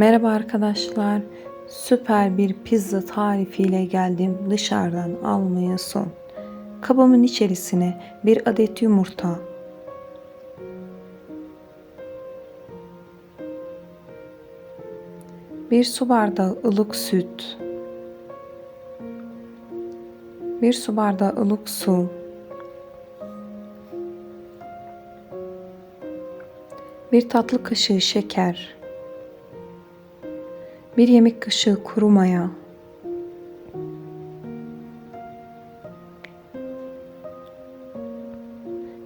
Merhaba arkadaşlar. Süper bir pizza tarifiyle geldim. Dışarıdan almaya son. Kabımın içerisine bir adet yumurta, bir su bardağı ılık süt, bir su bardağı ılık su, bir tatlı kaşığı şeker, bir yemek kaşığı kuru maya,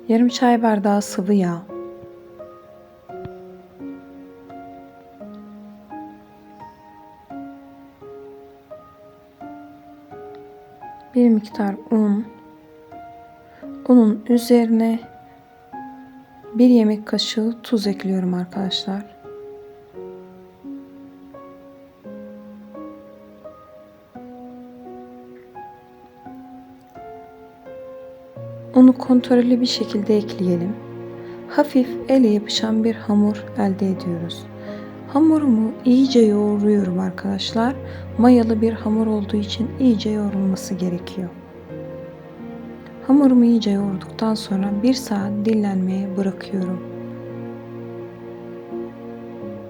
yarım çay bardağı sıvı yağ, bir miktar un, unun üzerine bir yemek kaşığı tuz ekliyorum arkadaşlar. Unu kontrollü bir şekilde ekleyelim. Hafif ele yapışan bir hamur elde ediyoruz. Hamurumu iyice yoğuruyorum arkadaşlar. Mayalı bir hamur olduğu için iyice yoğrulması gerekiyor. Hamurumu iyice yoğurduktan sonra bir saat dinlenmeye bırakıyorum.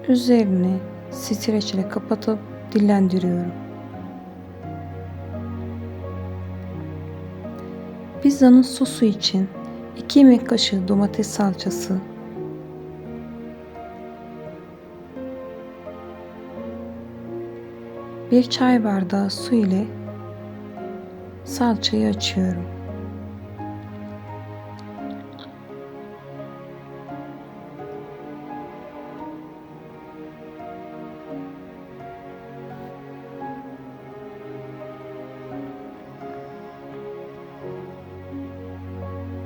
Üzerini streç ile kapatıp dinlendiriyorum. Pizzanın sosu için 2 yemek kaşığı domates salçası, bir çay bardağı su ile salçayı açıyorum.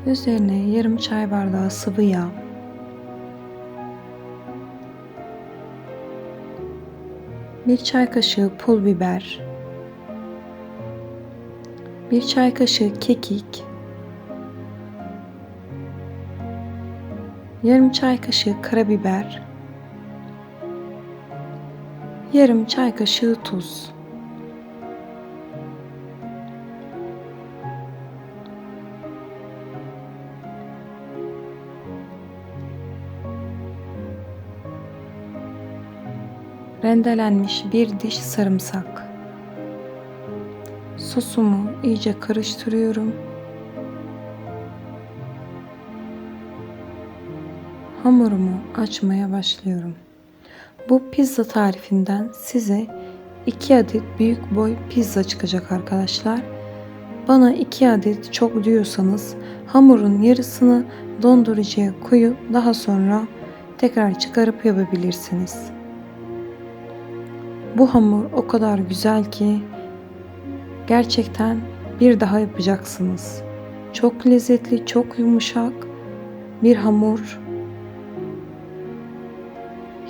Üzerine yarım çay bardağı sıvı yağ. Bir çay kaşığı pul biber. Bir çay kaşığı kekik. Yarım çay kaşığı karabiber. Yarım çay kaşığı tuz. Rendelenmiş bir diş sarımsak. Sosumu iyice karıştırıyorum. Hamurumu açmaya başlıyorum. Bu pizza tarifinden size 2 adet büyük boy pizza çıkacak arkadaşlar. Bana 2 adet çok diyorsanız hamurun yarısını dondurucuya koyup daha sonra tekrar çıkarıp yapabilirsiniz. Bu hamur o kadar güzel ki gerçekten bir daha yapacaksınız. Çok lezzetli, çok yumuşak bir hamur.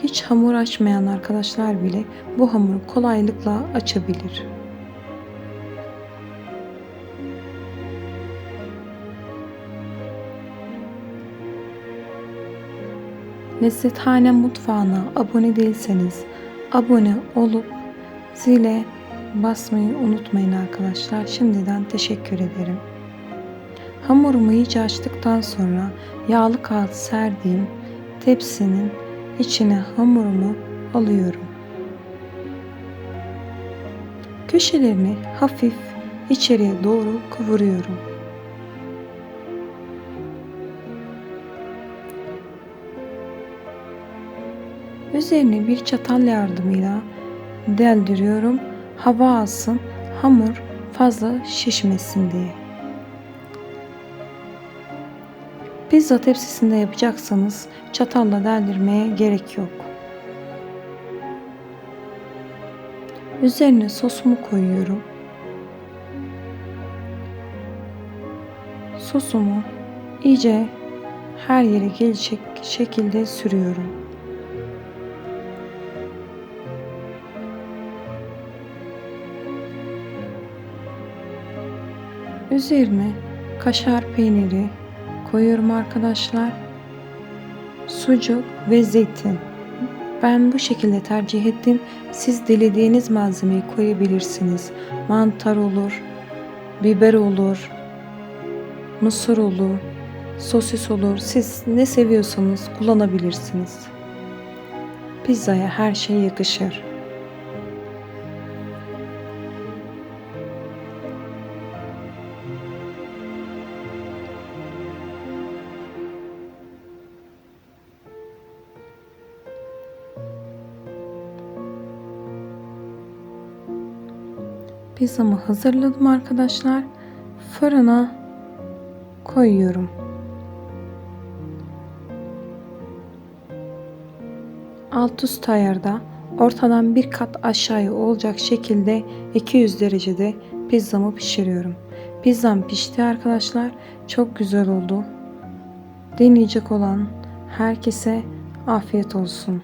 Hiç hamur açmayan arkadaşlar bile bu hamuru kolaylıkla açabilir. Lezzethane mutfağına abone değilseniz abone olup zile basmayı unutmayın arkadaşlar. Şimdiden teşekkür ederim. Hamurumu iyice açtıktan sonra yağlı kağıt serdiğim tepsinin içine hamurumu alıyorum. Köşelerini hafif içeriye doğru kıvırıyorum. Üzerine bir çatal yardımıyla deldiriyorum. Hava alsın, hamur fazla şişmesin diye. Pizza tepsisinde yapacaksanız çatalla deldirmeye gerek yok. Üzerine sosumu koyuyorum. Sosumu iyice her yere gelecek şekilde sürüyorum. Üzerine kaşar peyniri koyuyorum arkadaşlar. Sucuk ve zeytin. Ben bu şekilde tercih ettim. Siz dilediğiniz malzemeyi koyabilirsiniz. Mantar olur, biber olur, mısır olur, sosis olur. Siz ne seviyorsanız kullanabilirsiniz. Pizzaya her şey yakışır. Pizzamı hazırladım arkadaşlar. Fırına koyuyorum. Alt üst ayarda ortadan bir kat aşağıya olacak şekilde 200 derecede pizzamı pişiriyorum. Pizzam pişti arkadaşlar. Çok güzel oldu. Deneyecek olan herkese afiyet olsun.